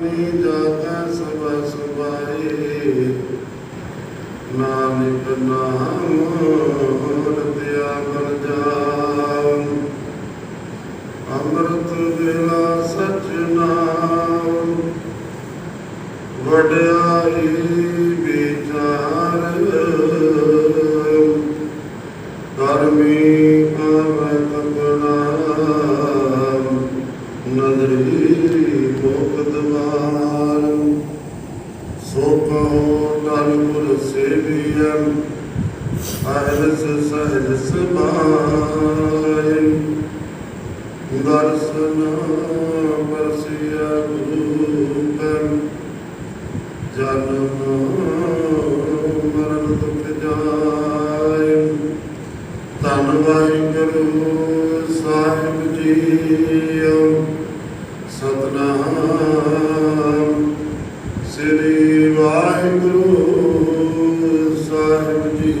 ਨੀ ਜਾਗੈ ਸਭ ਸੁਭਾਏ। ਨਾਨਕ ਨਾਮ ਰਤਿਆ ਬਨ ਜਾਉ। ਅੰਮ੍ਰਿਤ ਵੇਲਾ ਸਚ ਨਾਮ ਵਡਿਆਈ ਵਿਚਾਰ। ਕਰਮੀ ਆਵੈ ਕਪਨਾ ਨਦਰੀ ਸਹਿਜ ਸਮਾਇ ਦਰਸ਼ਨ ਪਰਸਿਆ ਗੁਰੂ ਕੰ ਜਨਮ ਮਰਨ ਦੁਖ ਜਾਇ ਧੰਨ ਵਾਹਿਗੁਰੂ ਸਾਹਿਬ ਜੀਓ ਸਤਨਾਮ ਸ੍ਰੀ ਵਾਹਿਗੁਰੂ ਸਾਹਿਬ ਜੀ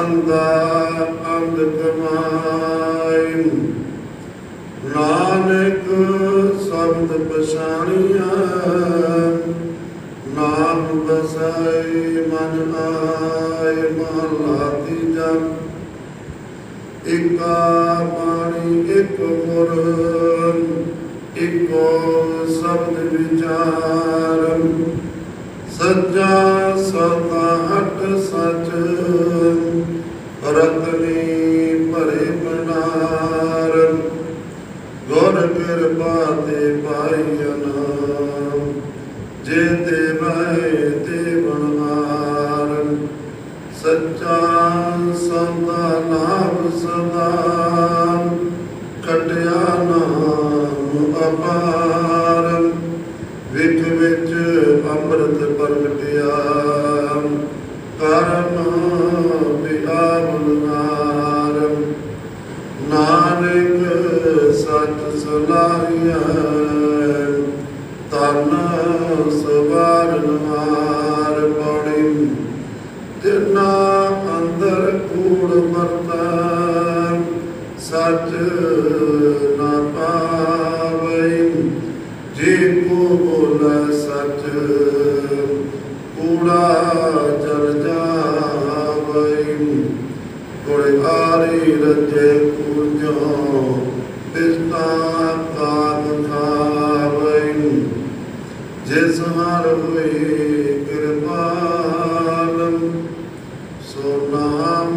ਅੰਦਾ ਅੰਧ ਕਮਾਈ। ਨਾਨਕ ਸ਼ਬਦ ਪਛਾਣੀਆ ਨਾਮ ਬਸਾਈ ਮਨ ਆਏ ਮਹਲਾ ਤੀਜਾ ਇਕਾ ਬਾਣੀ ਇਕ ਗੁਰ ਇਕੋ ਸ਼ਬਦ ਵਿਚਾਰ ਸੱਚਾ ਸਤਾ ਹਟ ਸਚ, ਰਤਨੀ ਭਰੇ ਬਨਾਰ ਗੁਰ ਕਿਰਪਾ ਤੇ ਪਾਈਨ ਜੇ ਤੇ ਮੈਂ ਤੇ ਬਣਾਰ ਸੱਚਾ ਸਦਾ ਨਾਮ ਸਦਾ ਕਟਿਆ ਨਾਮ ਅਪਾਰ। ਵਿਖ ਵਿੱਚ ਅੰਮ੍ਰਿਤ ਪ੍ਰਗਟਿਆ ਕਰਮ ਜੇ ਕੋ ਬੋਲ ਸਚ, ਕੂੜਾ ਜਲ ਜਾਵਈ। ਕੋੜੇ ਆਰੀ ਰਜੇ ਕੂਜੋ ਬਿਸਤਾ ਕਾਗ ਖਾਵਈ ਜਿਸ ਹਰ ਹੋਏ ਕਿਰਪਾਲ, ਸੋ ਨਾਮ